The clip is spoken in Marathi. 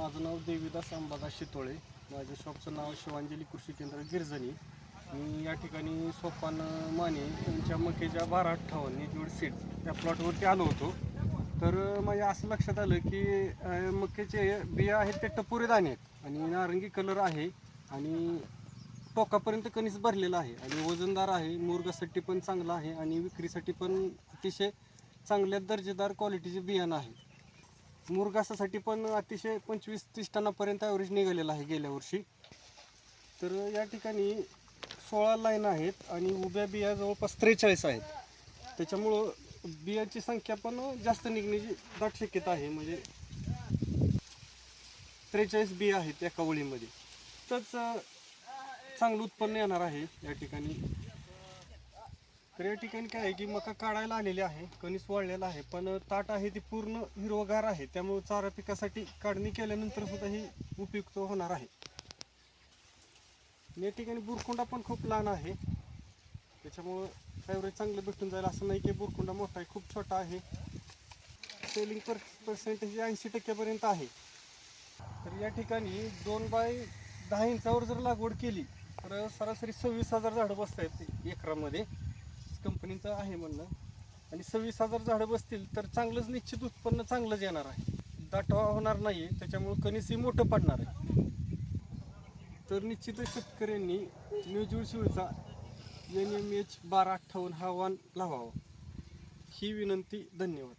माझं नाव देवीदास अंबादास शितोळे. माझ्या शॉपचं नाव शिवांजली कृषी केंद्र गिरजणी. मी या ठिकाणी सोपान माने यांच्या मकेच्या बारा अठ्ठावन्न जोड सीट त्या प्लॉटवरती आलो होतो. तर माझ्या असं लक्षात आलं की अं, मक्याचे बिया आहेत ते टपोरे दाणे आहेत आणि नारंगी कलर आहे आणि टोकापर्यंत कणीस भरलेला आहे आणि वजनदार आहे मुर्गासाठी पण चांगला आहे आणि विक्रीसाठी पण अतिशय चांगल्या दर्जेदार क्वालिटीचे बियाणं आहे मुरगासासाठी पण अतिशय पंचवीस तीस टनापर्यंत ॲव्हरेज निघालेला आहे गेल्या वर्षी. तर या ठिकाणी सोळा लाईन आहेत आणि उभ्या बिया जवळपास त्रेचाळीस आहेत. त्याच्यामुळं बियाची संख्या पण जास्त निघण्याची दाट शक्यता आहे. म्हणजे त्रेचाळीस बिया आहेत एका ओळीमध्ये. तरच चांगलं उत्पन्न येणार आहे या ठिकाणी. तर या ठिकाणी काय आहे की मका काढायला आलेली आहे कणीस वाळलेला आहे पण ताट आहे ती पूर्ण हिरवगार आहे त्यामुळे चारा पिकासाठी काढणी केल्यानंतर सुद्धा ही उपयुक्त होणार आहे. या ठिकाणी बुरकुंडा पण खूप लहान आहे. त्याच्यामुळं ॲव्हरेज चांगलं भेटून जाईल असं नाही की बुरकुंडा मोठा आहे खूप छोटा आहे. सेलिंग पर पर्सेंटेज ऐंशी टक्क्यापर्यंत आहे. तर या ठिकाणी दोन बाय दहा इंचावर जर लागवड केली तर सरासरी सव्वीस हजार झाडं बसत आहेत एकरामध्ये. कंपनीचं आहे म्हणणं. आणि सव्वीस हजार झाडं बसतील तर चांगलंच निश्चित उत्पन्न चांगलंच येणार आहे. दाटवा होणार नाही त्याच्यामुळे कणीसही मोठं पडणार आहे. तर निश्चितच शेतकऱ्यांनी म्युच्युअल शिवचा एन एम एच बारा अठ्ठावन्न हा वाण लावावा. ही विनंती धन्यवाद.